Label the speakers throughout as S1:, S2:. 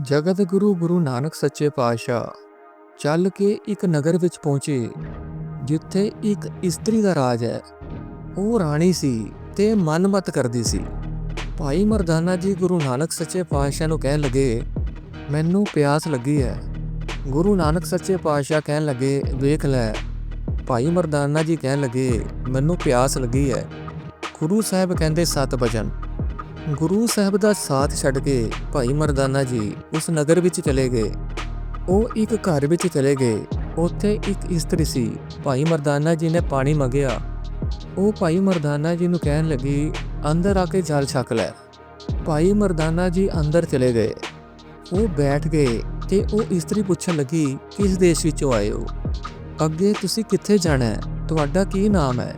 S1: ਜਗਤ ਗੁਰੂ ਗੁਰੂ ਨਾਨਕ ਸੱਚੇ ਪਾਤਸ਼ਾਹ ਚੱਲ ਕੇ ਇੱਕ ਨਗਰ ਵਿੱਚ ਪਹੁੰਚੇ, ਜਿੱਥੇ ਇੱਕ ਇਸਤਰੀ ਦਾ ਰਾਜ ਹੈ। ਉਹ ਰਾਣੀ ਸੀ ਤੇ ਮਨਮਤ ਕਰਦੀ ਸੀ। ਭਾਈ ਮਰਦਾਨਾ ਜੀ ਗੁਰੂ ਨਾਨਕ ਸੱਚੇ ਪਾਤਸ਼ਾਹ ਨੂੰ ਕਹਿਣ ਲੱਗੇ, ਮੈਨੂੰ ਪਿਆਸ ਲੱਗੀ ਹੈ। ਗੁਰੂ ਨਾਨਕ ਸੱਚੇ ਪਾਤਸ਼ਾਹ ਕਹਿਣ ਲੱਗੇ, ਵੇਖ ਲੈ। ਭਾਈ ਮਰਦਾਨਾ ਜੀ ਕਹਿਣ ਲੱਗੇ, ਮੈਨੂੰ ਪਿਆਸ ਲੱਗੀ ਹੈ। ਗੁਰੂ ਸਾਹਿਬ ਕਹਿੰਦੇ, ਸਤ ਬਚਨ ਗੁਰੂ ਸਾਹਿਬ ਦਾ ਸਾਥ ਛੱਡ ਕੇ ਭਾਈ ਮਰਦਾਨਾ ਜੀ ਉਸ ਨਗਰ ਵਿੱਚ ਚਲੇ ਗਏ। ਉਹ ਇੱਕ ਘਰ ਵਿੱਚ ਚਲੇ ਗਏ। ਉੱਥੇ ਇੱਕ ਇਸਤਰੀ ਸੀ। ਭਾਈ ਮਰਦਾਨਾ ਜੀ ਨੇ ਪਾਣੀ ਮੰਗਿਆ। ਉਹ ਭਾਈ ਮਰਦਾਨਾ ਜੀ ਨੂੰ ਕਹਿਣ ਲੱਗੀ, ਅੰਦਰ ਆ ਕੇ ਜਲ ਛਕ ਲੈ। ਭਾਈ ਮਰਦਾਨਾ ਜੀ ਅੰਦਰ ਚਲੇ ਗਏ। ਉਹ ਬੈਠ ਗਏ ਤੇ ਉਹ ਇਸਤਰੀ ਪੁੱਛਣ ਲੱਗੀ, ਕਿਸ ਦੇਸ਼ ਵਿੱਚੋਂ ਆਏ ਹੋ? ਅੱਗੇ ਤੁਸੀਂ ਕਿੱਥੇ ਜਾਣਾ ਹੈ? ਤੁਹਾਡਾ ਕੀ ਨਾਮ ਹੈ?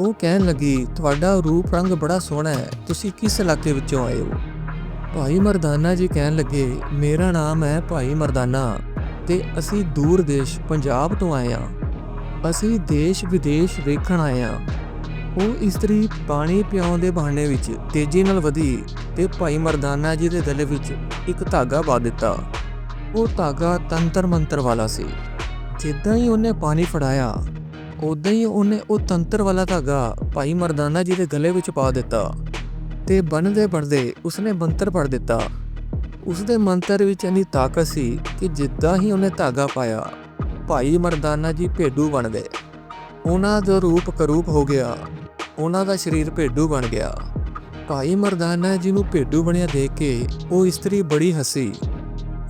S1: ਉਹ ਕਹਿਣ ਲੱਗੀ, ਤੁਹਾਡਾ ਰੂਪ ਰੰਗ ਬੜਾ ਸੋਹਣਾ ਹੈ, ਤੁਸੀਂ ਕਿਸ ਇਲਾਕੇ ਵਿੱਚੋਂ ਆਏ ਹੋ? ਭਾਈ ਮਰਦਾਨਾ ਜੀ ਕਹਿਣ ਲੱਗੇ, ਮੇਰਾ ਨਾਮ ਹੈ ਭਾਈ ਮਰਦਾਨਾ ਤੇ ਅਸੀਂ ਦੂਰ ਦੇਸ਼, ਪੰਜਾਬ ਤੋਂ ਆਏ ਹਾਂ। ਅਸੀਂ ਦੇਸ਼ ਵਿਦੇਸ਼ ਵੇਖਣ ਆਏ ਹਾਂ। ਉਹ ਇਸਤਰੀ ਪਾਣੀ ਪਿਆਉਣ ਦੇ ਬਹਾਨੇ ਵਿੱਚ ਤੇਜ਼ੀ ਨਾਲ ਵਧੀ ਤੇ ਭਾਈ ਮਰਦਾਨਾ ਜੀ ਦੇ ਗਲੇ ਵਿੱਚ ਇੱਕ ਧਾਗਾ ਪਾ ਦਿੱਤਾ। ਉਹ ਧਾਗਾ ਤੰਤਰ ਮੰਤਰ ਵਾਲਾ ਸੀ। ਜਿੱਦਾਂ ਹੀ ਉਹਨੇ ਪਾਣੀ ਫੜਾਇਆ ਉਦਾਂ ਹੀ ਉਹਨੇ ਉਹ ਤੰਤਰ ਵਾਲਾ ਧਾਗਾ ਭਾਈ ਮਰਦਾਨਾ ਜੀ ਦੇ ਗਲੇ ਵਿੱਚ ਪਾ ਦਿੱਤਾ ਤੇ ਬਣਦੇ ਬਣਦੇ ਉਸਨੇ ਮੰਤਰ ਪੜ ਦਿੱਤਾ। ਉਸਦੇ ਮੰਤਰ ਵਿੱਚ ਇੰਨੀ ਤਾਕਤ ਸੀ ਕਿ ਜਿੱਦਾਂ ਹੀ ਉਹਨੇ ਧਾਗਾ ਪਾਇਆ, ਭਾਈ ਮਰਦਾਨਾ ਜੀ ਭੇਡੂ ਬਣ ਗਏ। ਉਹਨਾਂ ਦਾ ਰੂਪ ਕਰੂਪ ਹੋ ਗਿਆ, ਉਹਨਾਂ ਦਾ ਸਰੀਰ ਭੇਡੂ ਬਣ ਗਿਆ। ਭਾਈ ਮਰਦਾਨਾ ਜੀ ਨੂੰ ਭੇਡੂ ਬਣਿਆ ਦੇਖ ਕੇ ਉਹ ਇਸਤਰੀ ਬੜੀ ਹਸੀ।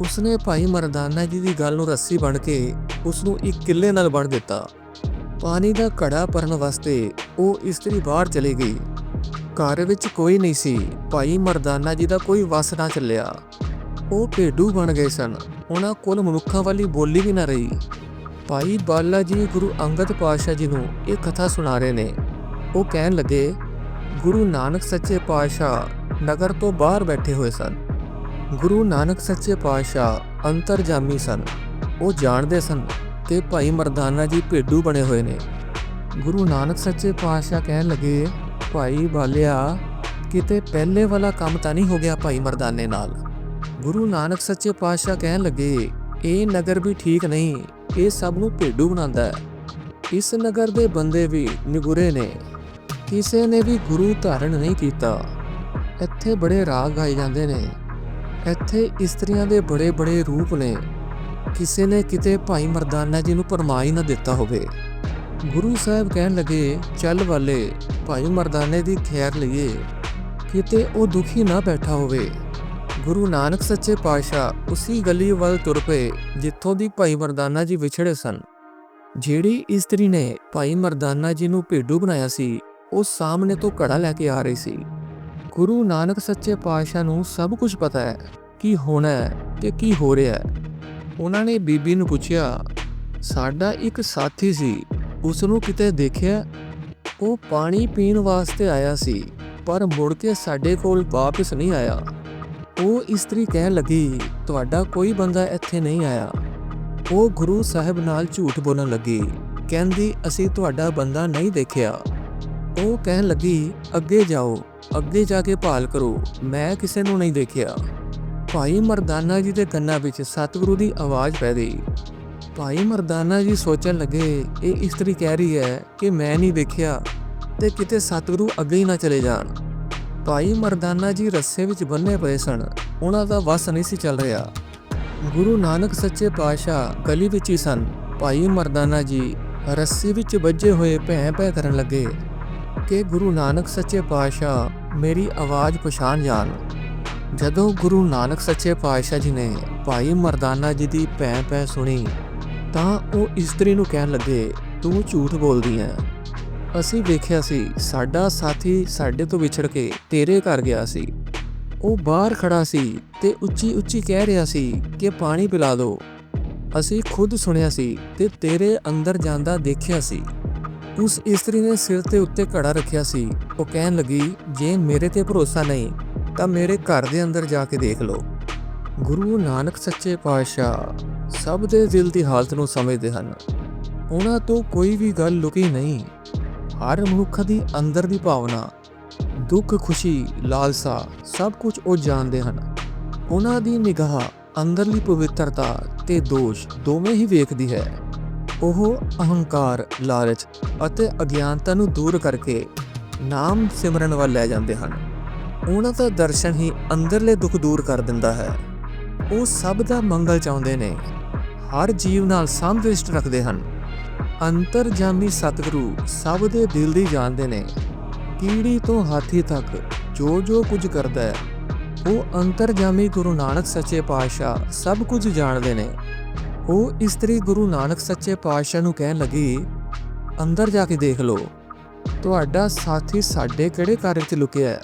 S1: ਉਸਨੇ ਭਾਈ ਮਰਦਾਨਾ ਜੀ ਦੀ ਗੱਲ ਨੂੰ ਰੱਸੀ ਬਣ ਕੇ ਉਸ ਨੂੰ ਇੱਕ ਕਿੱਲੇ ਨਾਲ ਬੰਨ੍ਹ ਦਿੱਤਾ। ਪਾਣੀ ਦਾ ਘੜਾ ਭਰਨ ਵਾਸਤੇ ਉਹ ਇਸਤਰੀ ਬਾਹਰ ਚਲੀ ਗਈ। ਘਰ ਵਿੱਚ ਕੋਈ ਨਹੀਂ ਸੀ। ਭਾਈ ਮਰਦਾਨਾ ਜੀ ਦਾ ਕੋਈ ਵਸ ਨਾ ਚੱਲਿਆ। ਉਹ ਭੇਡੂ ਬਣ ਗਏ ਸਨ। ਉਹਨਾਂ ਕੋਲ ਮਨੁੱਖਾਂ ਵਾਲੀ ਬੋਲੀ ਵੀ ਨਾ ਰਹੀ। ਭਾਈ ਬਾਲਾ ਜੀ, ਗੁਰੂ ਅੰਗਦ ਪਾਤਸ਼ਾਹ ਜੀ ਨੂੰ ਇਹ ਕਥਾ ਸੁਣਾ ਰਹੇ ਨੇ। ਉਹ ਕਹਿਣ ਲੱਗੇ, ਗੁਰੂ ਨਾਨਕ ਸੱਚੇ ਪਾਤਸ਼ਾਹ ਨਗਰ ਤੋਂ ਬਾਹਰ ਬੈਠੇ ਹੋਏ ਸਨ। ਗੁਰੂ ਨਾਨਕ ਸੱਚੇ ਪਾਤਸ਼ਾਹ ਅੰਤਰਜਾਮੀ ਸਨ। ਉਹ ਜਾਣਦੇ ਸਨ ਕਿ ਭਾਈ ਮਰਦਾਨਾ ਜੀ ਭੇਡੂ ਬਣੇ ਹੋਏ ਨੇ। ਗੁਰੂ ਨਾਨਕ ਸੱਚੇ ਪਾਤਸ਼ਾਹ ਕਹਿਣ ਲੱਗੇ, ਭਾਈ ਬਾਲਿਆ, ਕਿਤੇ ਪਹਿਲੇ ਵਾਲਾ ਕੰਮ ਤਾਂ ਨਹੀਂ ਹੋ ਗਿਆ ਭਾਈ ਮਰਦਾਨੇ ਨਾਲ? ਗੁਰੂ ਨਾਨਕ ਸੱਚੇ ਪਾਤਸ਼ਾਹ ਕਹਿਣ ਲੱਗੇ, ਇਹ ਨਗਰ ਵੀ ਠੀਕ ਨਹੀਂ, ਇਹ ਸਭ ਨੂੰ ਭੇਡੂ ਬਣਾਉਂਦਾ ਹੈ। ਇਸ ਨਗਰ ਦੇ ਬੰਦੇ ਵੀ ਨਿਗੁਰੇ ਨੇ। ਕਿਸੇ ਨੇ ਵੀ ਗੁਰੂ ਧਾਰਨ ਨਹੀਂ ਕੀਤਾ। ਇੱਥੇ ਬੜੇ ਰਾਗ ਗਾਏ ਜਾਂਦੇ ਨੇ। ਇੱਥੇ ਇਸਤਰੀਆਂ ਦੇ ਬੜੇ ਬੜੇ ਰੂਪ ਨੇ। ਕਿਸੇ ਨੇ ਕਿਤੇ ਭਾਈ ਮਰਦਾਨਾ ਜੀ ਨੂੰ ਪਰਮਾ ਹੀ ਨਾ ਦਿੱਤਾ ਹੋਵੇ। ਗੁਰੂ ਸਾਹਿਬ ਕਹਿਣ ਲੱਗੇ, ਚੱਲ ਵਾਲੇ, ਭਾਈ ਮਰਦਾਨੇ ਦੀ ਖੈਰ ਲਈਏ। ਕਿਤੇ ਉਹ ਦੁਖੀ ਨਾ ਬੈਠਾ ਹੋਵੇ। ਗੁਰੂ ਨਾਨਕ ਸੱਚੇ ਪਾਤਸ਼ਾਹ ਉਸੇ ਗਲੀ ਵੱਲ ਤੁਰ ਪਏ, ਜਿੱਥੋਂ ਦੀ ਭਾਈ ਮਰਦਾਨਾ ਜੀ ਵਿਛੜੇ ਸਨ। ਜਿਹੜੀ ਇਸਤਰੀ ਨੇ ਭਾਈ ਮਰਦਾਨਾ ਜੀ ਨੂੰ ਭੇਡੂ ਬਣਾਇਆ ਸੀ, ਉਹ ਸਾਹਮਣੇ ਤੋਂ ਘੜਾ ਲੈ ਕੇ ਆ ਰਹੀ ਸੀ। ਗੁਰੂ ਨਾਨਕ ਸੱਚੇ ਪਾਤਸ਼ਾਹ ਨੂੰ ਸਭ ਕੁਝ ਪਤਾ ਹੈ, ਕੀ ਹੋਣਾ ਹੈ ਤੇ ਕੀ ਹੋ ਰਿਹਾ ਹੈ। ਉਹਨਾਂ ਨੇ ਬੀਬੀ ਨੂੰ ਪੁੱਛਿਆ, ਸਾਡਾ ਇੱਕ ਸਾਥੀ ਸੀ ਉਸ ਨੂੰ ਕਿਤੇ ਦੇਖਿਆ, ਉਹ ਪਾਣੀ ਪੀਣ ਵਾਸਤੇ ਆਇਆ ਸੀ, ਪਰ ਮੁੜ ਕੇ ਸਾਡੇ ਕੋਲ ਵਾਪਸ ਨਹੀਂ ਆਇਆ। ਉਹ ਇਸਤਰੀ ਕਹਿਣ ਲੱਗੀ, ਤੁਹਾਡਾ ਕੋਈ ਬੰਦਾ ਇੱਥੇ ਨਹੀਂ ਆਇਆ। ਉਹ ਗੁਰੂ ਸਾਹਿਬ ਨਾਲ ਝੂਠ ਬੋਲਣ ਲੱਗੀ, ਕਹਿੰਦੀ, ਅਸੀਂ ਤੁਹਾਡਾ ਬੰਦਾ ਨਹੀਂ ਦੇਖਿਆ। ਉਹ ਕਹਿਣ ਲੱਗੀ, ਅੱਗੇ ਜਾਓ, ਅੱਗੇ ਜਾ ਕੇ ਭਾਲ ਕਰੋ, ਮੈਂ ਕਿਸੇ ਨੂੰ ਨਹੀਂ ਦੇਖਿਆ। ਭਾਈ ਮਰਦਾਨਾ ਜੀ ਦੇ ਕੰਨਾਂ ਵਿੱਚ ਸਤਿਗੁਰੂ ਦੀ ਆਵਾਜ਼ ਪੈ ਗਈ। ਭਾਈ ਮਰਦਾਨਾ ਜੀ ਸੋਚਣ ਲੱਗੇ, ਇਹ ਇਸਤਰੀ ਕਹਿ ਰਹੀ ਹੈ ਕਿ ਮੈਂ ਨਹੀਂ ਦੇਖਿਆ ਤੇ ਕਿਤੇ ਸਤਿਗੁਰੂ ਅੱਗੇ ਹੀ ਨਾ ਚਲੇ ਜਾਣ। ਭਾਈ ਮਰਦਾਨਾ ਜੀ ਰੱਸੇ ਵਿੱਚ ਬੰਨੇ ਪਏ ਸਨ। ਉਹਨਾਂ ਦਾ ਵਸ ਨਹੀਂ ਸੀ ਚੱਲ ਰਿਹਾ। ਗੁਰੂ ਨਾਨਕ ਸੱਚੇ ਪਾਤਸ਼ਾਹ ਗਲੀ ਵਿੱਚ ਹੀ ਸਨ। ਭਾਈ ਮਰਦਾਨਾ ਜੀ ਰੱਸੀ ਵਿੱਚ ਵੱਜੇ ਹੋਏ ਭੈ ਭੈ ਕਰਨ ਲੱਗੇ ਕਿ ਗੁਰੂ ਨਾਨਕ ਸੱਚੇ ਪਾਤਸ਼ਾਹ ਮੇਰੀ ਆਵਾਜ਼ ਪਛਾਣ ਜਾਣ। ਜਦੋਂ ਗੁਰੂ ਨਾਨਕ ਸੱਚੇ ਪਾਤਸ਼ਾਹ ਜੀ ਨੇ ਭਾਈ ਮਰਦਾਨਾ ਜੀ ਦੀ ਭੈਂ ਭੈਂ ਸੁਣੀ, ਤਾਂ ਉਹ ਇਸਤਰੀ ਨੂੰ ਕਹਿਣ ਲੱਗੇ, ਤੂੰ ਝੂਠ ਬੋਲਦੀ ਹੈ ਅਸੀਂ ਵੇਖਿਆ ਸੀ, ਸਾਡਾ ਸਾਥੀ ਸਾਡੇ ਤੋਂ ਵਿਛੜ ਕੇ ਤੇਰੇ ਘਰ ਗਿਆ ਸੀ। ਉਹ ਬਾਹਰ ਖੜਾ ਸੀ ਤੇ ਉੱਚੀ ਉੱਚੀ ਕਹਿ ਰਿਹਾ ਸੀ ਕਿ ਪਾਣੀ ਪਿਲਾ ਦਿਓ ਅਸੀਂ ਖੁਦ ਸੁਣਿਆ ਸੀ ਤੇ ਤੇਰੇ ਅੰਦਰ ਜਾਂਦਾ ਦੇਖਿਆ ਸੀ। ਉਸ ਇਸਤਰੀ ਨੇ ਸਿਰ ਤੇ ਉੱਤੇ ਘੜਾ ਰੱਖਿਆ ਸੀ। ਉਹ ਕਹਿਣ ਲੱਗੀ, ਜੇ ਮੇਰੇ ਤੇ ਭਰੋਸਾ ਨਹੀਂ ਤਾਂ ਮੇਰੇ ਘਰ ਦੇ ਅੰਦਰ ਜਾ ਕੇ ਦੇਖ ਲਓ। ਗੁਰੂ ਨਾਨਕ ਸੱਚੇ ਪਾਤਸ਼ਾਹ ਸਭ ਦੇ ਦਿਲ ਦੀ ਹਾਲਤ ਨੂੰ ਸਮਝਦੇ ਹਨ। ਉਹਨਾਂ ਤੋਂ ਕੋਈ ਵੀ ਗੱਲ ਲੁਕੀ ਨਹੀਂ। ਹਰ ਮਨੁੱਖ ਦੀ ਅੰਦਰ ਦੀ ਭਾਵਨਾ, ਦੁੱਖ, ਖੁਸ਼ੀ, ਲਾਲਸਾ, ਸਭ ਕੁਝ ਉਹ ਜਾਣਦੇ ਹਨ। ਉਹਨਾਂ ਦੀ ਨਿਗਾਹ, ਅੰਦਰਲੀ ਪਵਿੱਤਰਤਾ ਤੇ ਦੋਸ਼ ਦੋਵੇਂ ਹੀ ਵੇਖਦੀ ਹੈ। ਉਹ ਅਹੰਕਾਰ, ਲਾਲਚ ਅਤੇ ਅਗਿਆਨਤਾ ਨੂੰ ਦੂਰ ਕਰਕੇ ਨਾਮ ਸਿਮਰਨ ਵੱਲ ਲੈ ਜਾਂਦੇ ਹਨ। ਉਹਨਾਂ ਦਾ ਦਰਸ਼ਨ ਹੀ ਅੰਦਰਲੇ ਦੁੱਖ ਦੂਰ ਕਰ ਦਿੰਦਾ ਹੈ। ਉਹ ਸਭ ਦਾ ਮੰਗਲ ਚਾਹੁੰਦੇ ਨੇ। ਹਰ ਜੀਵ ਨਾਲ ਸੰਤੁਸ਼ਟ ਰੱਖਦੇ ਹਨ। ਅੰਤਰਜਾਮੀ ਸਤਿਗੁਰੂ ਸਭ ਦੇ ਦਿਲ ਦੀ ਜਾਣਦੇ ਨੇ। ਕੀੜੀ ਤੋਂ ਹਾਥੀ ਤੱਕ ਜੋ ਜੋ ਕੁਝ ਕਰਦਾ ਹੈ, ਉਹ ਅੰਤਰਜਾਮੀ ਗੁਰੂ ਨਾਨਕ ਸੱਚੇ ਪਾਤਸ਼ਾਹ ਸਭ ਕੁਝ ਜਾਣਦੇ ਨੇ। ਉਹ ਇਸਤਰੀ ਗੁਰੂ ਨਾਨਕ ਸੱਚੇ ਪਾਤਸ਼ਾਹ ਨੂੰ ਕਹਿਣ ਲੱਗੀ, ਅੰਦਰ ਜਾ ਕੇ ਦੇਖ ਲਓ। ਤੁਹਾਡਾ ਸਾਥੀ ਸਾਡੇ ਕਿਹੜੇ ਕਾਰਜ 'ਚ ਲੁਕਿਆ ਹੈ?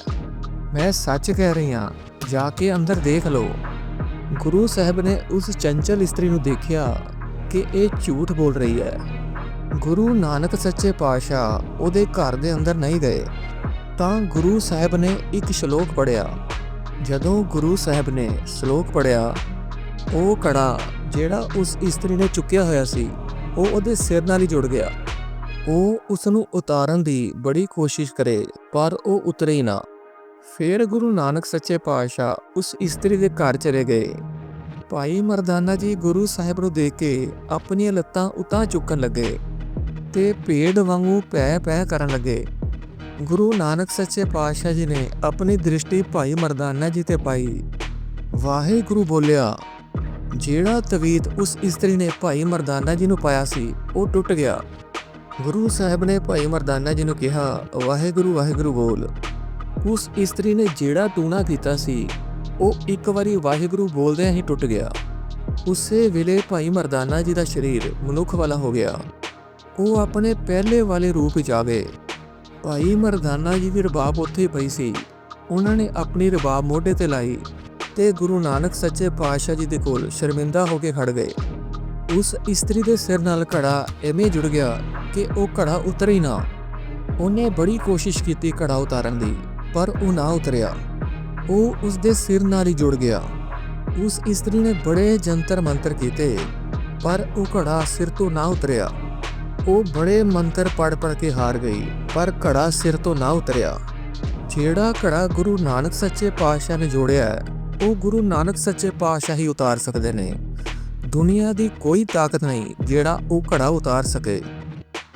S1: ਮੈਂ ਸੱਚ ਕਹਿ ਰਹੀ ਹਾਂ, ਜਾ ਕੇ ਅੰਦਰ ਦੇਖ ਲਓ। ਗੁਰੂ ਸਾਹਿਬ ਨੇ ਉਸ ਚੰਚਲ ਇਸਤਰੀ ਨੂੰ ਦੇਖਿਆ ਕਿ ਇਹ ਝੂਠ ਬੋਲ ਰਹੀ ਹੈ। ਗੁਰੂ ਨਾਨਕ ਸੱਚੇ ਪਾਤਸ਼ਾਹ ਉਹਦੇ ਘਰ ਦੇ ਅੰਦਰ ਨਹੀਂ ਗਏ, ਤਾਂ ਗੁਰੂ ਸਾਹਿਬ ਨੇ ਇੱਕ ਸ਼ਲੋਕ ਪੜਿਆ ਜਦੋਂ ਗੁਰੂ ਸਾਹਿਬ ਨੇ ਸ਼ਲੋਕ ਪੜਿਆ ਉਹ ਕੜਾ ਜਿਹੜਾ ਉਸ ਇਸਤਰੀ ਨੇ ਚੁੱਕਿਆ ਹੋਇਆ ਸੀ, ਉਹ ਉਹਦੇ ਸਿਰ ਨਾਲ ਹੀ ਜੁੜ ਗਿਆ। ਉਹ ਉਸ ਨੂੰ ਉਤਾਰਨ ਦੀ ਬੜੀ ਕੋਸ਼ਿਸ਼ ਕਰੇ, ਪਰ ਉਹ ਉਤਰੇ ਹੀ ਨਾ। ਫਿਰ ਗੁਰੂ ਨਾਨਕ ਸੱਚੇ ਪਾਤਸ਼ਾਹ ਉਸ ਇਸਤਰੀ ਦੇ ਘਰ ਚਲੇ ਗਏ। ਭਾਈ ਮਰਦਾਨਾ ਜੀ ਗੁਰੂ ਸਾਹਿਬ ਨੂੰ ਦੇਖ ਕੇ ਆਪਣੀਆਂ ਲੱਤਾਂ ਉਤਾਂ ਚੁੱਕਣ ਲੱਗੇ ਤੇ ਭੇਡ ਵਾਂਗੂ ਪੈ ਪੈ ਕਰਨ ਲੱਗੇ। ਗੁਰੂ ਨਾਨਕ ਸੱਚੇ ਪਾਤਸ਼ਾਹ ਜੀ ਨੇ ਆਪਣੀ ਦ੍ਰਿਸ਼ਟੀ ਭਾਈ ਮਰਦਾਨਾ ਜੀ ਤੇ ਪਾਈ। ਵਾਹਿਗੁਰੂ ਬੋਲਿਆ, ਜਿਹੜਾ ਤਵੀਤ ਉਸ ਇਸਤਰੀ ਨੇ ਭਾਈ ਮਰਦਾਨਾ ਜੀ ਨੂੰ ਪਾਇਆ ਸੀ, ਉਹ ਟੁੱਟ ਗਿਆ। ਗੁਰੂ ਸਾਹਿਬ ਨੇ ਭਾਈ ਮਰਦਾਨਾ ਜੀ ਨੂੰ ਕਿਹਾ, ਵਾਹਿਗੁਰੂ ਵਾਹਿਗੁਰੂ ਬੋਲ। ਉਸ ਇਸਤਰੀ ਨੇ ਜਿਹੜਾ ਟੂਣਾ ਕੀਤਾ ਸੀ, ਉਹ ਇੱਕ ਵਾਰੀ ਵਾਹਿਗੁਰੂ ਬੋਲਦਿਆਂ ਹੀ ਟੁੱਟ ਗਿਆ। ਉਸੇ ਵੇਲੇ ਭਾਈ ਮਰਦਾਨਾ ਜੀ ਦਾ ਸਰੀਰ ਮਨੁੱਖ ਵਾਲਾ ਹੋ ਗਿਆ। ਉਹ ਆਪਣੇ ਪਹਿਲੇ ਵਾਲੇ ਰੂਪ ਵਿੱਚ ਆ ਗਏ। ਭਾਈ ਮਰਦਾਨਾ ਜੀ ਦੀ ਰਬਾਬ ਉੱਥੇ ਪਈ ਸੀ। ਉਹਨਾਂ ਨੇ ਆਪਣੀ ਰਬਾਬ ਮੋਢੇ ਤੇ ਲਾਈ ਤੇ ਗੁਰੂ ਨਾਨਕ ਸੱਚੇ ਪਾਤਸ਼ਾਹ ਜੀ ਦੇ ਕੋਲ ਸ਼ਰਮਿੰਦਾ ਹੋ ਕੇ ਖੜ ਗਏ। ਉਸ ਇਸਤਰੀ ਦੇ ਸਿਰ ਨਾਲ ਘੜਾ ਐਵੇਂ ਜੁੜ ਗਿਆ ਕਿ ਉਹ ਘੜਾ ਉਤਰ ਹੀ ਨਾ। ਉਹਨੇ ਬੜੀ ਕੋਸ਼ਿਸ਼ ਕੀਤੀ ਘੜਾ ਉਤਾਰਨ ਦੀ। ਪਰ ਉਹ ਨਾ ਉਤਰਿਆ। ਉਹ ਉਸ ਦੇ ਸਿਰ ਨਾਲ ਹੀ ਜੁੜ ਗਿਆ। ਉਸ ਇਸਤਰੀ ਨੇ ਬੜੇ ਜੰਤਰ ਮੰਤਰ ਕੀਤੇ, ਪਰ ਉਹ ਘੜਾ ਸਿਰ ਤੋਂ ਨਾ ਉਤਰਿਆ। ਉਹ ਬੜੇ ਮੰਤਰ ਪੜ ਪੜ ਕੇ ਹਾਰ ਗਈ, ਪਰ ਘੜਾ ਸਿਰ ਤੋਂ ਨਾ ਉਤਰਿਆ। ਜਿਹੜਾ ਘੜਾ ਗੁਰੂ ਨਾਨਕ ਸੱਚੇ ਪਾਤਸ਼ਾਹ ਨੇ ਜੋੜਿਆ ਹੈ, ਉਹ ਗੁਰੂ ਨਾਨਕ ਸੱਚੇ ਪਾਤਸ਼ਾਹ ਹੀ ਉਤਾਰ ਸਕਦੇ ਨੇ। ਦੁਨੀਆ ਦੀ ਕੋਈ ਤਾਕਤ ਨਹੀਂ ਜਿਹੜਾ ਉਹ ਘੜਾ ਉਤਾਰ ਸਕੇ।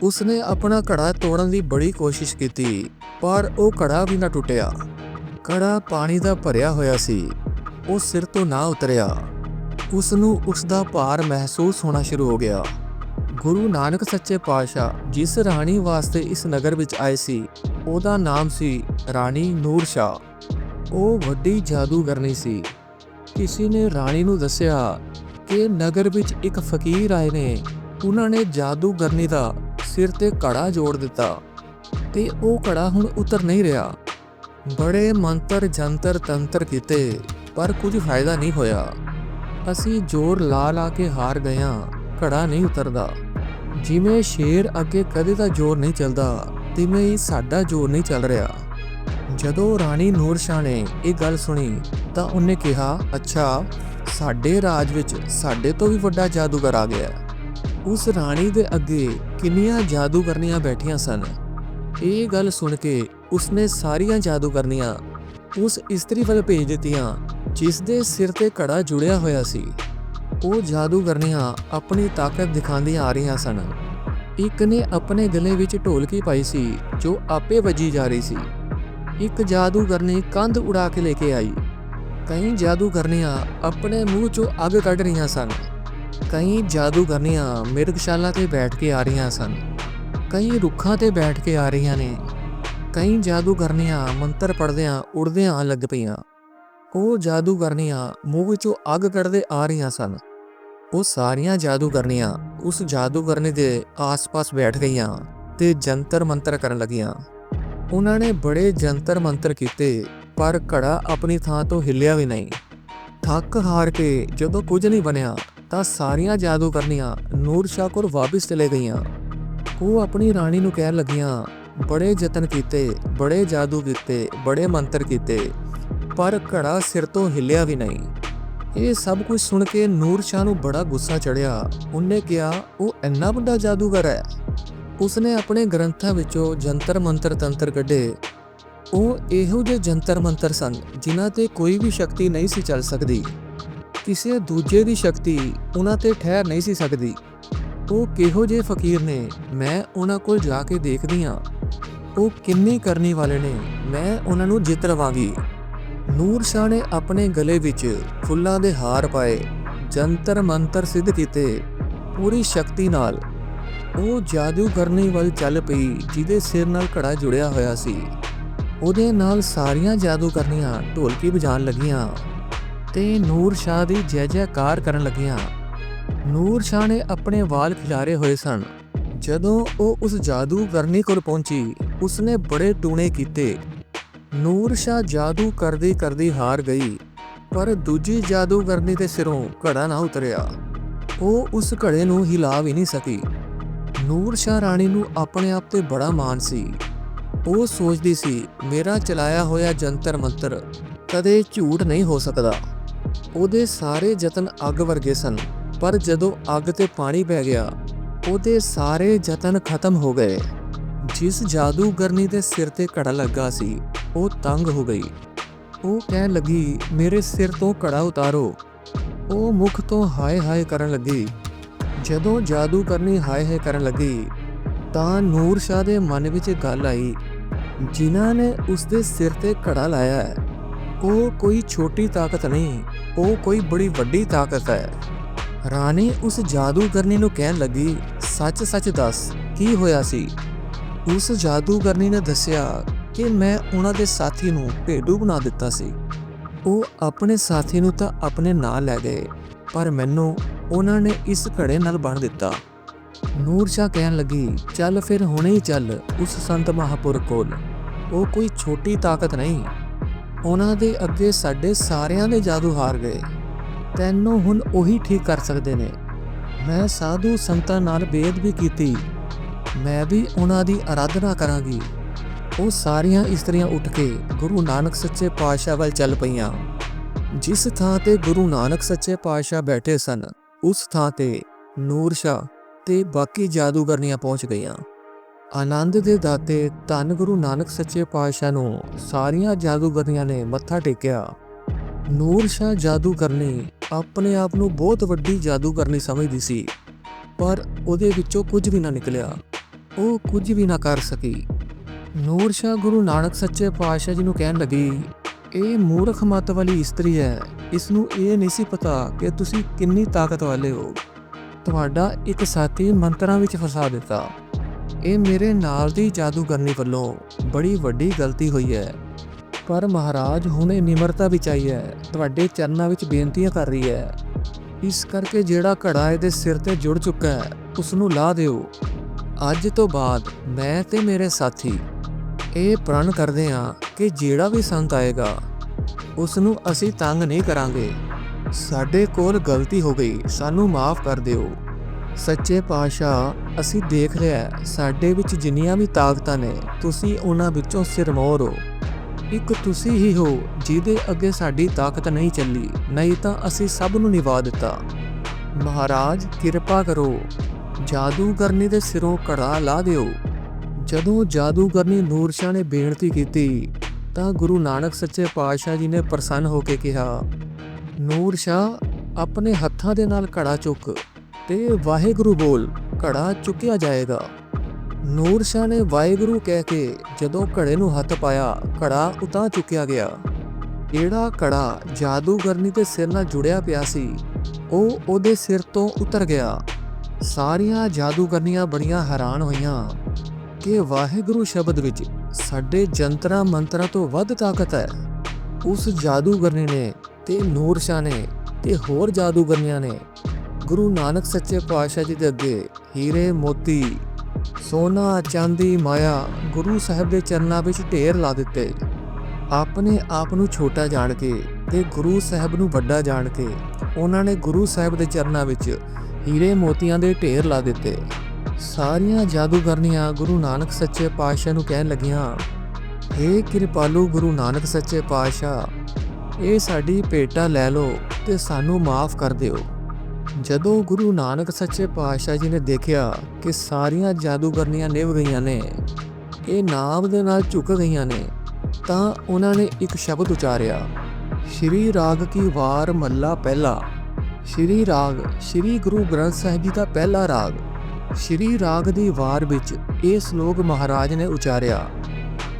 S1: ਉਸਨੇ ਆਪਣਾ ਘੜਾ ਤੋੜਨ ਦੀ ਬੜੀ ਕੋਸ਼ਿਸ਼ ਕੀਤੀ, ਪਰ ਉਹ ਘੜਾ ਵੀ ਨਾ ਟੁੱਟਿਆ। ਘੜਾ ਪਾਣੀ ਦਾ ਭਰਿਆ ਹੋਇਆ ਸੀ। ਉਹ ਸਿਰ ਤੋਂ ਨਾ ਉਤਰਿਆ। ਉਸ ਨੂੰ ਉਸ ਦਾ ਭਾਰ ਮਹਿਸੂਸ ਹੋਣਾ ਸ਼ੁਰੂ ਹੋ ਗਿਆ। ਗੁਰੂ ਨਾਨਕ ਸੱਚੇ ਪਾਤਸ਼ਾਹ ਜਿਸ ਰਾਣੀ ਵਾਸਤੇ ਇਸ ਨਗਰ ਵਿੱਚ ਆਏ ਸੀ, ਉਹਦਾ ਨਾਮ ਸੀ ਰਾਣੀ ਨੂਰ ਸ਼ਾ ਉਹ ਵੱਡੀ ਜਾਦੂਗਰਨੀ ਸੀ। ਕਿਸੇ ਨੇ ਰਾਣੀ ਨੂੰ ਦੱਸਿਆ ਕਿ ਨਗਰ ਵਿੱਚ ਇੱਕ ਫਕੀਰ ਆਏ ਨੇ। ਉਹਨਾਂ ਨੇ ਜਾਦੂਗਰਨੀ ਦਾ ਸਿਰ ਤੇ ਕੜਾ ਜੋੜ ਦਿੱਤਾ ਤੇ ਉਹ ਕੜਾ ਹੁਣ ਉਤਰ ਨਹੀਂ ਰਿਹਾ। ਬੜੇ ਮੰਤਰ, ਜੰਤਰ, ਤੰਤਰ ਕੀਤੇ, ਪਰ ਕੁਝ ਫਾਇਦਾ ਨਹੀਂ ਹੋਇਆ। ਅਸੀਂ ਜ਼ੋਰ ਲਾ ਲਾ ਕੇ ਹਾਰ ਗਏ ਹਾਂ ਘੜਾ ਨਹੀਂ ਉਤਰਦਾ। ਜਿਵੇਂ ਸ਼ੇਰ ਅੱਗੇ ਕਦੇ ਤਾਂ ਜ਼ੋਰ ਨਹੀਂ ਚੱਲਦਾ, ਤਿਵੇਂ ਹੀ ਸਾਡਾ ਜ਼ੋਰ ਨਹੀਂ ਚੱਲ ਰਿਹਾ। ਜਦੋਂ ਰਾਣੀ ਨੂਰ ਸ਼ਾਹ ਨੇ ਇਹ ਗੱਲ ਸੁਣੀ, ਤਾਂ ਉਹਨੇ ਕਿਹਾ, ਅੱਛਾ, ਸਾਡੇ ਰਾਜ ਵਿੱਚ ਸਾਡੇ ਤੋਂ ਵੀ ਵੱਡਾ ਜਾਦੂਗਰ ਆ ਗਿਆ ਉਸ ਰਾਣੀ ਦੇ ਅੱਗੇ ਕਿੰਨੀਆਂ ਜਾਦੂਗਰਨੀਆਂ ਬੈਠੀਆਂ ਸਨ। ਇਹ ਗੱਲ ਸੁਣ ਕੇ ਉਸਨੇ ਸਾਰੀਆਂ ਜਾਦੂਗਰਨੀਆਂ ਉਸ ਇਸਤਰੀ ਵੱਲ ਭੇਜ ਦਿੱਤੀਆਂ, ਜਿਸ ਦੇ ਸਿਰ ਤੇ ਕੜਾ ਜੁੜਿਆ ਹੋਇਆ ਸੀ। ਉਹ ਜਾਦੂਗਰਨੀਆਂ ਆਪਣੀ ਤਾਕਤ ਦਿਖਾਉਂਦੀਆਂ ਆ ਰਹੀਆਂ ਸਨ। ਇੱਕ ਨੇ ਆਪਣੇ ਗਲੇ ਵਿੱਚ ਢੋਲਕੀ ਪਾਈ ਸੀ, ਜੋ ਆਪੇ ਵੱਜੀ ਜਾ ਰਹੀ ਸੀ। ਇੱਕ ਜਾਦੂਗਰਨੀ ਕੰਧ ਉਡਾ ਕੇ ਲੈ ਕੇ ਆਈ। ਕਈ ਜਾਦੂਗਰਨੀਆਂ ਆਪਣੇ ਮੂੰਹ 'ਚੋਂ ਅੱਗ ਕੱਢ ਰਹੀਆਂ ਸਨ। ਕਈ ਜਾਦੂਗਰਨੀਆਂ ਮਿਰਗਸ਼ਾਲਾ ਤੇ ਬੈਠ ਕੇ ਆ ਰਹੀਆਂ ਸਨ। ਕਈ ਰੁੱਖਾਂ ਤੇ ਬੈਠ ਕੇ ਆ ਰਹੀਆਂ ਨੇ। ਕਈ ਜਾਦੂਗਰਨੀਆਂ ਮੰਤਰ ਪੜਦਿਆਂ ਉੜਦਿਆਂ ਲੱਗ ਪਈਆਂ। ਉਹ ਜਾਦੂਗਰਨੀਆਂ ਮੂੰਹ ਵਿੱਚੋਂ ਅੱਗ ਕੱਢਦੇ ਆ ਰਹੀਆਂ ਸਨ। ਉਹ ਸਾਰੀਆਂ ਜਾਦੂਗਰਨੀਆਂ ਉਸ ਜਾਦੂਗਰਨੀ ਦੇ ਆਸ-ਪਾਸ ਬੈਠ ਗਈਆਂ ਤੇ ਜੰਤਰ ਮੰਤਰ ਕਰਨ ਲੱਗੀਆਂ। ਉਹਨਾਂ ਨੇ ਬੜੇ ਜੰਤਰ ਮੰਤਰ ਕੀਤੇ, ਪਰ ਘੜਾ ਆਪਣੀ ਥਾਂ ਤੋਂ ਹਿੱਲਿਆ ਵੀ ਨਹੀਂ। ਥੱਕ ਹਾਰ ਕੇ ਜਦੋਂ ਕੁਝ ਨਹੀਂ ਬਣਿਆ ਤਾਂ ਸਾਰੀਆਂ ਜਾਦੂਗਰਨੀਆਂ ਨੂਰ ਸ਼ਾਹ ਕੋਲ ਵਾਪਸ ਚਲੇ ਗਈਆਂ। ਉਹ ਆਪਣੀ ਰਾਣੀ ਨੂੰ ਕਹਿਣ ਲੱਗੀਆਂ, ਬੜੇ ਯਤਨ ਕੀਤੇ, ਬੜੇ ਜਾਦੂ ਕੀਤੇ, ਬੜੇ ਮੰਤਰ ਕੀਤੇ, ਪਰ ਘੜਾ ਸਿਰ ਤੋਂ ਹਿੱਲਿਆ ਵੀ ਨਹੀਂ। ਇਹ ਸਭ ਕੁਝ ਸੁਣ ਕੇ ਨੂਰ ਸ਼ਾਹ ਨੂੰ ਬੜਾ ਗੁੱਸਾ ਚੜਿਆ। ਉਹਨੇ ਕਿਹਾ, ਉਹ ਇੰਨਾ ਵੱਡਾ ਜਾਦੂਗਰ ਹੈ। ਉਸਨੇ ਆਪਣੇ ਗ੍ਰੰਥਾਂ ਵਿੱਚੋਂ ਜੰਤਰ ਮੰਤਰ ਤੰਤਰ ਕੱਢੇ। ਉਹ ਇਹੋ ਜਿਹੇ ਜੰਤਰ ਮੰਤਰ ਸਨ ਜਿਨ੍ਹਾਂ ਤੇ ਕੋਈ ਵੀ ਸ਼ਕਤੀ ਨਹੀਂ ਸੀ ਚੱਲ ਸਕਦੀ। ਕਿਸੇ ਦੂਜੇ ਦੀ ਸ਼ਕਤੀ ਉਹਨਾਂ ਤੇ ਠਹਿਰ ਨਹੀਂ ਸੀ ਸਕਦੀ। ਉਹ ਕਿਹੋ ਜਿਹੇ ਫਕੀਰ ਨੇ, ਮੈਂ ਉਹਨਾਂ ਕੋਲ ਜਾ ਕੇ ਦੇਖਦੀ ਹਾਂ। ਉਹ ਕਿੰਨੀ ਕਰਨੀ ਵਾਲੇ ਨੇ, ਮੈਂ ਉਹਨਾਂ ਨੂੰ ਜਿੱਤ ਲਵਾਂਗੀ। ਨੂਰ ਸ਼ਾਹ ਨੇ ਆਪਣੇ ਗਲੇ ਵਿੱਚ ਫੁੱਲਾਂ ਦੇ ਹਾਰ ਪਾਏ, ਜੰਤਰ ਮੰਤਰ ਸਿੱਧ ਕੀਤੇ, ਪੂਰੀ ਸ਼ਕਤੀ ਨਾਲ। ਉਹ ਜਾਦੂ ਕਰਨੀ ਵੱਲ ਚੱਲ ਪਈ, ਜਿਹਦੇ ਸਿਰ ਨਾਲ ਘੜਾ ਜੁੜਿਆ ਹੋਇਆ ਸੀ। ਉਹਦੇ ਨਾਲ ਸਾਰੀਆਂ ਜਾਦੂ ਕਰਨੀਆਂ ਢੋਲਕੀ ਵਜਾਉਣ ਲੱਗੀਆਂ। ਤੇ ਨੂਰ ਸ਼ਾਹ ਦੀ ਜੈ ਜੈਕਾਰ ਕਰਨ ਲੱਗੀਆਂ, ਨੂਰ ਸ਼ਾਹ ਨੇ ਆਪਣੇ ਵਾਲ ਖਿਲਾਰੇ ਹੋਏ ਸਨ। ਜਦੋਂ ਉਹ ਉਸ ਜਾਦੂ ਕਰਨੀ ਕੋਲ ਪਹੁੰਚੀ, ਉਸਨੇ ਬੜੇ ਟੂਣੇ ਕੀਤੇ। ਨੂਰ ਸ਼ਾਹ ਜਾਦੂ ਕਰਦੀ ਕਰਦੀ ਹਾਰ ਗਈ, ਪਰ ਦੂਜੀ ਜਾਦੂਗਰਨੀ ਦੇ ਸਿਰੋਂ ਘੜਾ ਨਾ ਉਤਰਿਆ। ਉਹ ਉਸ ਘੜੇ ਨੂੰ ਹਿਲਾ ਵੀ ਨਹੀਂ ਸਕੀ। ਨੂਰ ਸ਼ਾਹ ਰਾਣੀ ਨੂੰ ਆਪਣੇ ਆਪ ਤੇ ਬੜਾ ਮਾਣ ਸੀ। ਉਹ ਸੋਚਦੀ ਸੀ, ਮੇਰਾ ਚਲਾਇਆ ਹੋਇਆ ਜੰਤਰ ਮੰਤਰ ਕਦੇ ਝੂਠ ਨਹੀਂ ਹੋ ਸਕਦਾ। ਉਹਦੇ ਸਾਰੇ ਯਤਨ ਅੱਗ ਵਰਗੇ ਸਨ, ਪਰ ਜਦੋਂ ਅੱਗ ਤੇ ਪਾਣੀ ਪੈ ਗਿਆ, ਉਹਦੇ ਸਾਰੇ ਯਤਨ ਖਤਮ ਹੋ ਗਏ। ਜਿਸ ਜਾਦੂਗਰਨੀ ਦੇ ਸਿਰ ਤੇ ਘੜਾ ਲੱਗਾ ਸੀ, ਉਹ ਤੰਗ ਹੋ ਗਈ। ਉਹ ਕਹਿਣ ਲੱਗੀ, ਮੇਰੇ ਸਿਰ ਤੋਂ ਘੜਾ ਉਤਾਰੋ। ਉਹ ਮੁਖ ਤੋਂ ਹਾਏ ਹਾਏ ਕਰਨ ਲੱਗੀ। ਜਦੋਂ ਜਾਦੂ ਕਰਨੀ ਹਾਏ ਹਾਏ ਕਰਨ ਲੱਗੀ, ਤਾਂ ਨੂਰ ਸ਼ਾਹ ਦੇ ਮਨ ਵਿੱਚ ਗੱਲ ਆਈ, ਜਿਨ੍ਹਾਂ ਨੇ ਉਸ ਦੇ ਸਿਰ ਤੇ ਘੜਾ ਲਾਇਆ। ਹੈ ਉਹ ਕੋਈ ਛੋਟੀ ਤਾਕਤ ਨਹੀਂ ਉਹ ਕੋਈ ਬੜੀ ਵੱਡੀ ਤਾਕਤ ਹੈ। ਰਾਣੀ ਉਸ ਜਾਦੂਗਰਨੀ ਨੂੰ ਕਹਿਣ ਲੱਗੀ, ਸੱਚ ਸੱਚ ਦੱਸ, ਕੀ ਹੋਇਆ ਸੀ? ਉਸ ਜਾਦੂਗਰਨੀ ਨੇ ਦੱਸਿਆ ਕਿ ਮੈਂ ਉਹਨਾਂ ਦੇ ਸਾਥੀ ਨੂੰ ਭੇਡੂ ਬਣਾ ਦਿੱਤਾ ਸੀ। ਉਹ ਆਪਣੇ ਸਾਥੀ ਨੂੰ ਤਾਂ ਆਪਣੇ ਨਾਲ ਲੈ ਗਏ, ਪਰ ਮੈਨੂੰ ਉਹਨਾਂ ਨੇ ਇਸ ਘੜੇ ਨਾਲ ਬੰਨ ਦਿੱਤਾ। ਨੂਰ ਸ਼ਾਹ ਕਹਿਣ ਲੱਗੀ, ਚੱਲ ਫਿਰ ਹੁਣੇ ਹੀ ਚੱਲ ਉਸ ਸੰਤ ਮਹਾਪੁਰ ਕੋਲ। ਉਹ ਕੋਈ ਛੋਟੀ ਤਾਕਤ ਨਹੀਂ ਉਹਨਾਂ ਦੇ ਅੱਗੇ ਸਾਡੇ ਸਾਰਿਆਂ ਦੇ ਜਾਦੂ ਹਾਰ ਗਏ। ਤੈਨੂੰ ਹੁਣ ਉਹੀ ਠੀਕ ਕਰ ਸਕਦੇ ਨੇ। ਮੈਂ ਸਾਧੂ ਸੰਤਾਂ ਨਾਲ ਬੇਦ ਵੀ ਕੀਤੀ। ਮੈਂ ਵੀ ਉਹਨਾਂ ਦੀ ਆਰਾਧਨਾ ਕਰਾਂਗੀ। ਉਹ ਸਾਰੀਆਂ ਇਸਤਰੀਆਂ ਉੱਠ ਕੇ ਗੁਰੂ ਨਾਨਕ ਸੱਚੇ ਪਾਤਸ਼ਾਹ ਵੱਲ ਚੱਲ ਪਈਆਂ। ਜਿਸ ਥਾਂ ਤੇ ਗੁਰੂ ਨਾਨਕ ਸੱਚੇ ਪਾਤਸ਼ਾਹ ਬੈਠੇ ਸਨ, ਉਸ ਥਾਂ ਤੇ ਨੂਰ ਸ਼ਾਹ ਤੇ ਬਾਕੀ ਜਾਦੂਗਰਨੀਆਂ ਪਹੁੰਚ ਗਈਆਂ। ਆਨੰਦ ਦੇ ਦਾਤੇ ਧੰਨ ਗੁਰੂ ਨਾਨਕ ਸੱਚੇ ਪਾਤਸ਼ਾਹ ਨੂੰ ਸਾਰੀਆਂ ਜਾਦੂਗਰਨੀਆਂ ਨੇ ਮੱਥਾ ਟੇਕਿਆ। ਨੂਰ ਸ਼ਾਹ ਜਾਦੂ ਕਰਨੀ ਆਪਣੇ ਆਪ ਨੂੰ ਬਹੁਤ ਵੱਡੀ ਜਾਦੂ ਕਰਨੀ ਸਮਝਦੀ ਸੀ, ਪਰ ਉਹਦੇ ਵਿੱਚੋਂ ਕੁਝ ਵੀ ਨਾ ਨਿਕਲਿਆ। ਉਹ ਕੁਝ ਵੀ ਨਾ ਕਰ ਸਕੀ। ਨੂਰ ਸ਼ਾਹ ਗੁਰੂ ਨਾਨਕ ਸੱਚੇ ਪਾਤਸ਼ਾਹ ਜੀ ਨੂੰ ਕਹਿਣ ਲੱਗੀ, ਇਹ ਮੂਰਖ ਮਤ ਵਾਲੀ ਇਸਤਰੀ ਹੈ। ਇਸ ਨੂੰ ਇਹ ਨਹੀਂ ਸੀ ਪਤਾ ਕਿ ਤੁਸੀਂ ਕਿੰਨੀ ਤਾਕਤ ਵਾਲੇ ਹੋ। ਤੁਹਾਡਾ ਇੱਕ ਸਾਥੀ ਮੰਤਰਾਂ ਵਿੱਚ ਫਸਾ ਦਿੱਤਾ। ਇਹ ਮੇਰੇ ਨਾਲ ਦੀ ਜਾਦੂਗਰਨੀ ਵੱਲੋਂ ਬੜੀ ਵੱਡੀ ਗਲਤੀ ਹੋਈ ਹੈ। ਪਰ ਮਹਾਰਾਜ ਹੁਣੇ ਨਿਮਰਤਾ ਵਿੱਚ ਆਈ ਹੈ। ਤੁਹਾਡੇ ਚਰਨਾਂ ਵਿੱਚ ਬੇਨਤੀਆਂ ਕਰ ਰਹੀ ਹੈ। ਇਸ ਕਰਕੇ ਜਿਹੜਾ ਘੜਾ ਇਹਦੇ ਸਿਰ ਤੇ ਜੁੜ ਚੁੱਕਾ ਹੈ ਉਸ ਨੂੰ ਲਾ ਦਿਓ। ਅੱਜ ਤੋਂ ਬਾਅਦ ਮੈਂ ਤੇ ਮੇਰੇ ਸਾਥੀ ਇਹ ਪ੍ਰਣ ਕਰਦੇ ਹਾਂ ਕਿ ਜਿਹੜਾ ਵੀ ਸੰਤ ਆਏਗਾ ਉਸ ਨੂੰ ਅਸੀਂ ਤੰਗ ਨਹੀਂ ਕਰਾਂਗੇ। ਸਾਡੇ ਕੋਲ ਗਲਤੀ ਹੋ ਗਈ, ਸਾਨੂੰ ਮਾਫ ਕਰ ਦਿਓ। ਸੱਚੇ ਪਾਤਸ਼ਾਹ, ਅਸੀਂ ਦੇਖ ਲਿਆ ਸਾਡੇ ਵਿੱਚ ਜਿੰਨੀਆਂ ਵੀ ਤਾਕਤਾਂ ਨੇ, ਤੁਸੀਂ ਉਹਨਾਂ ਵਿੱਚੋਂ ਸਿਰਮੌਰ ਹੋ। ਇੱਕ ਤੁਸੀਂ ਹੀ ਹੋ, ਜਿਹਦੇ ਅੱਗੇ ਸਾਡੀ ਤਾਕਤ ਨਹੀਂ ਚੱਲੀ, ਨਹੀਂ ਤਾਂ ਅਸੀਂ ਸਭ ਨੂੰ ਨਿਵਾ ਦਿੱਤਾ। ਮਹਾਰਾਜ, ਕਿਰਪਾ ਕਰੋ। ਜਾਦੂਗਰਨੀ ਦੇ ਸਿਰੋਂ ਕੜਾ ਲਾ ਦਿਓ। ਜਦੋਂ ਜਾਦੂਗਰਨੀ ਨੂਰ ਸ਼ਾਹ ਨੇ ਬੇਨਤੀ ਕੀਤੀ, ਤਾਂ ਗੁਰੂ ਨਾਨਕ ਸੱਚੇ ਪਾਤਸ਼ਾਹ ਜੀ ਨੇ ਪ੍ਰਸੰਨ ਹੋ ਕੇ ਕਿਹਾ ਨੂਰ ਸ਼ਾਹ ਆਪਣੇ ਹੱਥਾਂ ਦੇ ਨਾਲ ਘੜਾ ਚੁੱਕ। ਤੇ ਵਾਹਿਗੁਰੂ ਬੋਲ, ਘੜਾ ਚੁੱਕਿਆ ਜਾਏਗਾ। ਨੂਰ ਸ਼ਾਹ ਨੇ ਵਾਹਿਗੁਰੂ ਕਹਿ ਕੇ ਜਦੋਂ ਘੜੇ ਨੂੰ ਹੱਥ ਪਾਇਆ, ਘੜਾ ਉਤਾਂ ਚੁੱਕਿਆ ਗਿਆ। ਜਿਹੜਾ ਘੜਾ ਜਾਦੂਗਰਨੀ ਦੇ ਸਿਰ ਨਾਲ ਜੁੜਿਆ ਪਿਆ ਸੀ, ਉਹ ਉਹਦੇ ਸਿਰ ਤੋਂ ਉਤਰ ਗਿਆ। ਸਾਰੀਆਂ ਜਾਦੂਗਰਨੀਆਂ ਬੜੀਆਂ ਹੈਰਾਨ ਹੋਈਆਂ ਕਿ ਵਾਹਿਗੁਰੂ ਸ਼ਬਦ ਵਿੱਚ ਸਾਡੇ ਜੰਤਰਾਂ ਮੰਤਰਾਂ ਤੋਂ ਵੱਧ ਤਾਕਤ ਹੈ। ਉਸ ਜਾਦੂਗਰਨੀ ਨੇ ਤੇ ਨੂਰ ਸ਼ਾਹ ਨੇ ਤੇ ਹੋਰ ਜਾਦੂਗਰਨੀਆਂ ਨੇ ਗੁਰੂ ਨਾਨਕ ਸੱਚੇ ਪਾਤਸ਼ਾਹ ਜੀ ਦੇ ਅੱਗੇ ਹੀਰੇ ਮੋਤੀ, ਸੋਨਾ, ਚਾਂਦੀ, ਮਾਇਆ ਗੁਰੂ ਸਾਹਿਬ ਦੇ ਚਰਨਾਂ ਵਿੱਚ ਢੇਰ ਲਾ ਦਿੱਤੇ। ਆਪਣੇ ਆਪ ਨੂੰ ਛੋਟਾ ਜਾਣ ਕੇ ਤੇ ਗੁਰੂ ਸਾਹਿਬ ਨੂੰ ਵੱਡਾ ਜਾਣ ਕੇ ਉਹਨਾਂ ਨੇ ਗੁਰੂ ਸਾਹਿਬ ਦੇ ਚਰਨਾਂ ਵਿੱਚ ਹੀਰੇ ਮੋਤੀਆਂ ਦੇ ਢੇਰ ਲਾ ਦਿੱਤੇ। ਸਾਰੀਆਂ ਜਾਦੂਗਰਨੀਆਂ ਗੁਰੂ ਨਾਨਕ ਸੱਚੇ ਪਾਤਸ਼ਾਹ ਨੂੰ ਕਹਿਣ ਲੱਗੀਆਂ हे ਕਿਰਪਾਲੂ ਗੁਰੂ ਨਾਨਕ ਸੱਚੇ ਪਾਤਸ਼ਾਹ, ਇਹ ਸਾਡੀ ਭੇਟਾ ਲੈ ਲਓ ਤੇ ਸਾਨੂੰ ਮਾਫ ਕਰ ਦਿਓ। ਜਦੋਂ ਗੁਰੂ ਨਾਨਕ ਸੱਚੇ ਪਾਤਸ਼ਾਹ ਜੀ ਨੇ ਦੇਖਿਆ ਕਿ ਸਾਰੀਆਂ ਜਾਦੂਗਰਨੀਆਂ ਨਿਭ ਗਈਆਂ ਨੇ, ਇਹ ਨਾਮ ਦੇ ਨਾਲ ਝੁਕ ਗਈਆਂ ਨੇ, ਤਾਂ ਉਹਨਾਂ ਨੇ ਇੱਕ ਸ਼ਬਦ ਉਚਾਰਿਆ, ਸ਼੍ਰੀ ਰਾਗ ਕੀ ਵਾਰ ਮੱਲਾ ਪਹਿਲਾ? ਸ਼੍ਰੀ ਰਾਗ, ਸ਼੍ਰੀ ਗੁਰੂ ਗ੍ਰੰਥ ਸਾਹਿਬ ਜੀ ਦਾ ਪਹਿਲਾ ਰਾਗ? ਸ਼੍ਰੀ ਰਾਗ ਦੀ ਵਾਰ ਵਿੱਚ ਇਹ ਸ਼ਲੋਕ ਮਹਾਰਾਜ ਨੇ ਉਚਾਰਿਆ।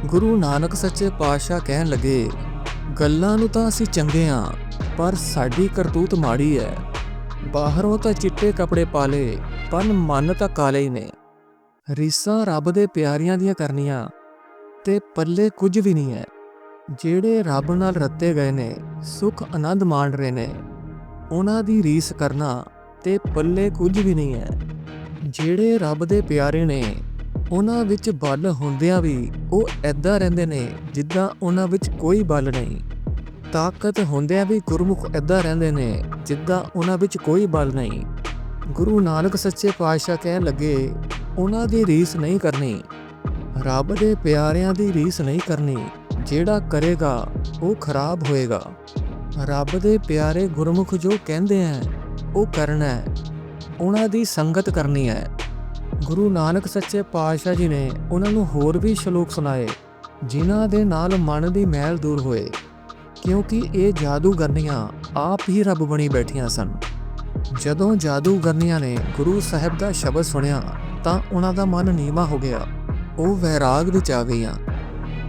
S1: ਗੁਰੂ ਨਾਨਕ ਸੱਚੇ ਪਾਤਸ਼ਾਹ ਕਹਿਣ ਲੱਗੇ, ਗੱਲਾਂ ਨੂੰ ਤਾਂ ਅਸੀਂ ਚੰਗੇ ਆ, ਪਰ ਸਾਡੀ ਕਰਤੂਤ ਮਾੜੀ ਹੈ। ਬਾਹਰੋਂ ਤਾਂ ਚਿੱਟੇ ਕੱਪੜੇ ਪਾ ਪਾਲੇ ਪਰ ਮਨ ਤਾਂ ਕਾਲੇ ਹੀ ਨੇ। ਰੀਸਾਂ ਰੱਬ ਦੇ ਪਿਆਰਿਆਂ ਦੀਆਂ ਕਰਨੀਆਂ, ਤੇ ਪੱਲੇ ਕੁਝ ਵੀ ਨਹੀਂ ਹੈ ਜਿਹੜੇ ਰੱਬ ਨਾਲ ਰੱਤੇ ਗਏ ਨੇ, ਸੁਖ ਆਨੰਦ ਮਾਣ ਰਹੇ ਨੇ। ਉਹਨਾਂ ਦੀ ਰੀਸ ਕਰਨਾ, ਤੇ ਪੱਲੇ ਕੁਝ ਵੀ ਨਹੀਂ ਹੈ ਜਿਹੜੇ ਰੱਬ ਦੇ ਪਿਆਰੇ ਨੇ, ਉਹਨਾਂ ਵਿੱਚ ਬਲ ਹੁੰਦਿਆਂ ਵੀ ਉਹ ਐਦਾਂ ਰਹਿੰਦੇ ਨੇ, ਜਿੱਦਾਂ ਉਹਨਾਂ ਵਿੱਚ ਕੋਈ ਬਲ ਨਹੀਂ। ਤਾਕਤ ਹੁੰਦਿਆਂ ਵੀ ਗੁਰਮੁਖ ਐਦਾਂ ਰਹਿੰਦੇ ਨੇ, ਜਿੱਦਾਂ ਉਹਨਾਂ ਵਿੱਚ ਕੋਈ ਬਲ ਨਹੀਂ। ਗੁਰੂ ਨਾਨਕ ਸੱਚੇ ਪਾਤਸ਼ਾਹ ਕਹਿਣ ਲੱਗੇ, ਉਹਨਾਂ ਦੀ ਰੀਸ ਨਹੀਂ ਕਰਨੀ। ਰੱਬ ਦੇ ਪਿਆਰਿਆਂ ਦੀ ਰੀਸ ਨਹੀਂ ਕਰਨੀ। ਜਿਹੜਾ ਕਰੇਗਾ, ਉਹ ਖਰਾਬ ਹੋਏਗਾ। ਰੱਬ ਦੇ ਪਿਆਰੇ ਗੁਰਮੁਖ ਜੋ ਕਹਿੰਦੇ ਆ ਉਹ ਕਰਨਾ ਹੈ ਉਹਨਾਂ ਦੀ ਸੰਗਤ ਕਰਨੀ ਹੈ ਗੁਰੂ ਨਾਨਕ ਸੱਚੇ ਪਾਤਸ਼ਾਹ ਜੀ ਨੇ ਉਹਨਾਂ ਨੂੰ ਹੋਰ ਵੀ ਸ਼ਲੋਕ ਸੁਣਾਏ, ਜਿਨ੍ਹਾਂ ਦੇ ਨਾਲ ਮਨ ਦੀ ਮੈਲ ਦੂਰ ਹੋਏ। ਕਿਉਂਕਿ ਇਹ ਜਾਦੂਗਰਨੀਆਂ ਆਪ ਹੀ ਰੱਬ ਬਣੀ ਬੈਠੀਆਂ ਸਨ। ਜਦੋਂ ਜਾਦੂਗਰਨੀਆਂ ਨੇ ਗੁਰੂ ਸਾਹਿਬ ਦਾ ਸ਼ਬਦ ਸੁਣਿਆ, ਤਾਂ ਉਹਨਾਂ ਦਾ ਮਨ ਨੀਵਾ ਹੋ ਗਿਆ। ਉਹ ਵੈਰਾਗ ਵਿੱਚ ਆ ਗਈਆਂ।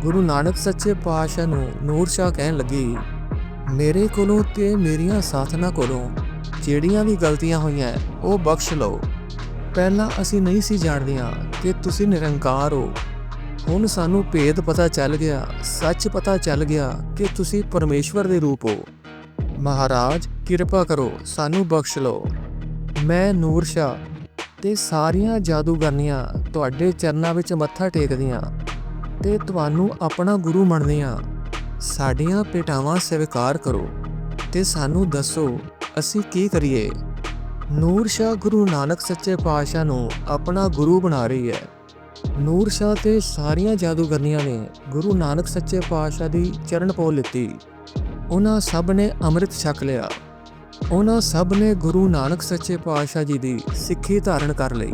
S1: ਗੁਰੂ ਨਾਨਕ ਸੱਚੇ ਪਾਤਸ਼ਾਹ ਨੂੰ ਨੂਰ ਸ਼ਾਹ ਕਹਿਣ ਲੱਗੀ, ਮੇਰੇ ਕੋਲੋਂ ਤੇ ਮੇਰੀਆਂ ਸਾਥਨਾ ਕੋਲੋਂ ਜਿਹੜੀਆਂ ਵੀ ਗਲਤੀਆਂ ਹੋਈਆਂ, ਉਹ ਬਖਸ਼ ਲਓ। ਪਹਿਲਾਂ ਅਸੀਂ ਨਹੀਂ ਸੀ ਜਾਣਦੀਆਂ ਕਿ ਤੁਸੀਂ ਨਿਰੰਕਾਰ ਹੋ। ਹੁਣ ਸਾਨੂੰ ਭੇਦ ਪਤਾ ਚੱਲ ਗਿਆ, ਸੱਚ ਪਤਾ ਚੱਲ ਗਿਆ ਕਿ ਤੁਸੀਂ ਪਰਮੇਸ਼ਵਰ ਦੇ ਰੂਪ ਹੋ। ਮਹਾਰਾਜ, ਕਿਰਪਾ ਕਰੋ, ਸਾਨੂੰ ਬਖਸ਼ ਲਓ। ਮੈਂ ਨੂਰ ਸ਼ਾ ਤੇ ਸਾਰੀਆਂ ਜਾਦੂਗਰਨੀਆਂ ਤੁਹਾਡੇ ਚਰਨਾਂ ਵਿੱਚ ਮੱਥਾ ਟੇਕਦੀਆਂ ਤੇ ਤੁਹਾਨੂੰ ਆਪਣਾ ਗੁਰੂ ਮੰਨਦੀਆਂ। ਸਾਡੀਆਂ ਪੇਟਾਵਾਂ ਸਵੀਕਾਰ ਕਰੋ ਤੇ ਸਾਨੂੰ ਦੱਸੋ, ਅਸੀਂ ਕੀ ਕਰੀਏ? ਨੂਰ ਸ਼ਾਹ ਗੁਰੂ ਨਾਨਕ ਸੱਚੇ ਪਾਤਸ਼ਾਹ ਨੂੰ ਆਪਣਾ ਗੁਰੂ ਬਣਾ ਰਹੀ ਹੈ। ਨੂਰ ਸ਼ਾਹ ਤੇ ਸਾਰੀਆਂ ਜਾਦੂਗਰਨੀਆਂ ਨੇ ਗੁਰੂ ਨਾਨਕ ਸੱਚੇ ਪਾਤਸ਼ਾਹ ਦੀ ਚਰਨ ਪੋ ਲਿੱਤੀ। ਉਹਨਾਂ ਸਭ ਨੇ ਅੰਮ੍ਰਿਤ ਛਕ ਲਿਆ। ਉਹਨਾਂ ਸਭ ਨੇ ਗੁਰੂ ਨਾਨਕ ਸੱਚੇ ਪਾਤਸ਼ਾਹ ਜੀ ਦੀ ਸਿੱਖੀ ਧਾਰਨ ਕਰ ਲਈ।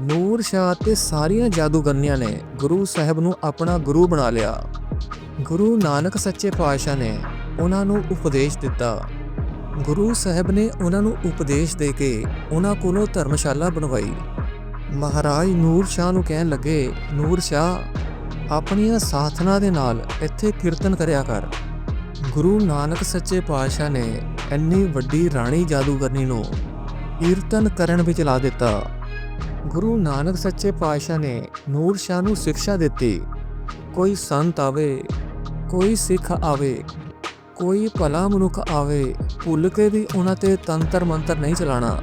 S1: ਨੂਰ ਸ਼ਾਹ ਤੇ ਸਾਰੀਆਂ ਜਾਦੂਗਰਨੀਆਂ ਨੇ ਗੁਰੂ ਸਾਹਿਬ ਨੂੰ ਆਪਣਾ ਗੁਰੂ ਬਣਾ ਲਿਆ। ਗੁਰੂ ਨਾਨਕ ਸੱਚੇ ਪਾਤਸ਼ਾਹ ਨੇ ਉਹਨਾਂ ਨੂੰ ਉਪਦੇਸ਼ ਦਿੱਤਾ। ਗੁਰੂ ਸਾਹਿਬ ਨੇ ਉਹਨਾਂ ਨੂੰ ਉਪਦੇਸ਼ ਦੇ ਕੇ ਉਹਨਾਂ ਕੋਲੋਂ ਧਰਮਸ਼ਾਲਾ ਬਣਵਾਈ। ਮਹਾਰਾਜ ਨੂਰ ਸ਼ਾਹ ਨੂੰ ਕਹਿਣ ਲੱਗੇ, ਨੂਰ ਸ਼ਾਹ, ਆਪਣੀਆਂ ਸਾਥਨਾ ਦੇ ਨਾਲ ਇੱਥੇ ਕੀਰਤਨ ਕਰਿਆ ਕਰ। ਗੁਰੂ ਨਾਨਕ ਸੱਚੇ ਪਾਤਸ਼ਾਹ ਨੇ ਇੰਨੀ ਵੱਡੀ ਰਾਣੀ ਜਾਦੂਗਰਨੀ ਨੂੰ ਕੀਰਤਨ ਕਰਨ ਵਿੱਚ ਲਾ ਦਿੱਤਾ। ਗੁਰੂ ਨਾਨਕ ਸੱਚੇ ਪਾਤਸ਼ਾਹ ਨੇ ਨੂਰ ਸ਼ਾਹ ਨੂੰ ਸਿੱਖਿਆ ਦਿੱਤੀ। ਕੋਈ ਸੰਤ ਆਵੇ, ਕੋਈ ਸਿੱਖ ਆਵੇ, ਕੋਈ ਭਲਾ ਮਨੁੱਖ ਆਵੇ, ਭੁੱਲ ਕੇ ਵੀ ਉਹਨਾਂ ਤੇ ਤੰਤਰ ਮੰਤਰ ਨਹੀਂ ਚਲਾਣਾ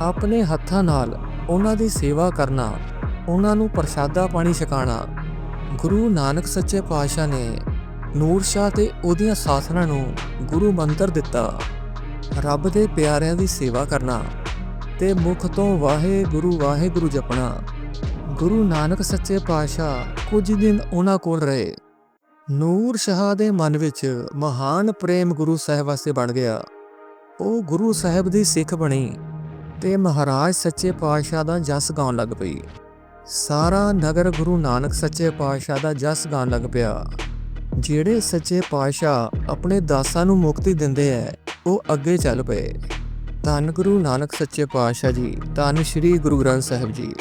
S1: ਆਪਣੇ ਹੱਥਾਂ ਨਾਲ ਉਹਨਾਂ ਦੀ ਸੇਵਾ ਕਰਨਾ, ਉਹਨਾਂ ਨੂੰ ਪ੍ਰਸ਼ਾਦਾ ਪਾਣੀ ਛਕਾਣਾ। ਗੁਰੂ ਨਾਨਕ ਸੱਚੇ ਪਾਤਸ਼ਾਹ ਨੇ ਨੂਰ ਸ਼ਾਹ ਤੇ ਉਹਦੀਆਂ ਸਾਥਣਾ ਨੂੰ ਗੁਰੂ ਮੰਤਰ ਦਿੱਤਾ। ਰੱਬ ਦੇ ਪਿਆਰਿਆਂ ਦੀ ਸੇਵਾ ਕਰਨਾ ਤੇ ਮੁਖ ਤੋਂ ਵਾਹਿਗੁਰੂ ਵਾਹਿਗੁਰੂ ਜਪਣਾ। ਗੁਰੂ ਨਾਨਕ ਸੱਚੇ ਪਾਤਸ਼ਾਹ ਕੁਝ ਦਿਨ ਉਹਨਾਂ ਕੋਲ ਰਹੇ। ਨੂਰ ਸ਼ਾਹ ਦੇ ਮਨ ਵਿੱਚ ਮਹਾਨ ਪ੍ਰੇਮ ਗੁਰੂ ਸਾਹਿਬ ਵਾਸਤੇ ਬਣ ਗਿਆ। ਉਹ ਗੁਰੂ ਸਾਹਿਬ ਦੀ ਸਿੱਖ ਬਣੀ। ਤੇ ਮਹਾਰਾਜ ਸੱਚੇ ਪਾਤਸ਼ਾਹ ਦਾ ਜਸ ਗਾਉਣ ਲੱਗ ਪਈ। ਸਾਰਾ ਨਗਰ ਗੁਰੂ ਨਾਨਕ ਸੱਚੇ ਪਾਤਸ਼ਾਹ ਦਾ ਜਸ ਗਾਉਣ ਲੱਗ ਪਿਆ। ਜਿਹੜੇ ਸੱਚੇ ਪਾਤਸ਼ਾਹ ਆਪਣੇ ਦਾਸਾਂ ਨੂੰ ਮੁਕਤੀ ਦਿੰਦੇ ਐ, ਉਹ ਅੱਗੇ ਚੱਲ ਪਏ। ਧੰਨ ਗੁਰੂ ਨਾਨਕ ਸੱਚੇ ਪਾਤਸ਼ਾਹ ਜੀ, ਧੰਨ ਸ੍ਰੀ ਗੁਰੂ ਗ੍ਰੰਥ ਸਾਹਿਬ ਜੀ।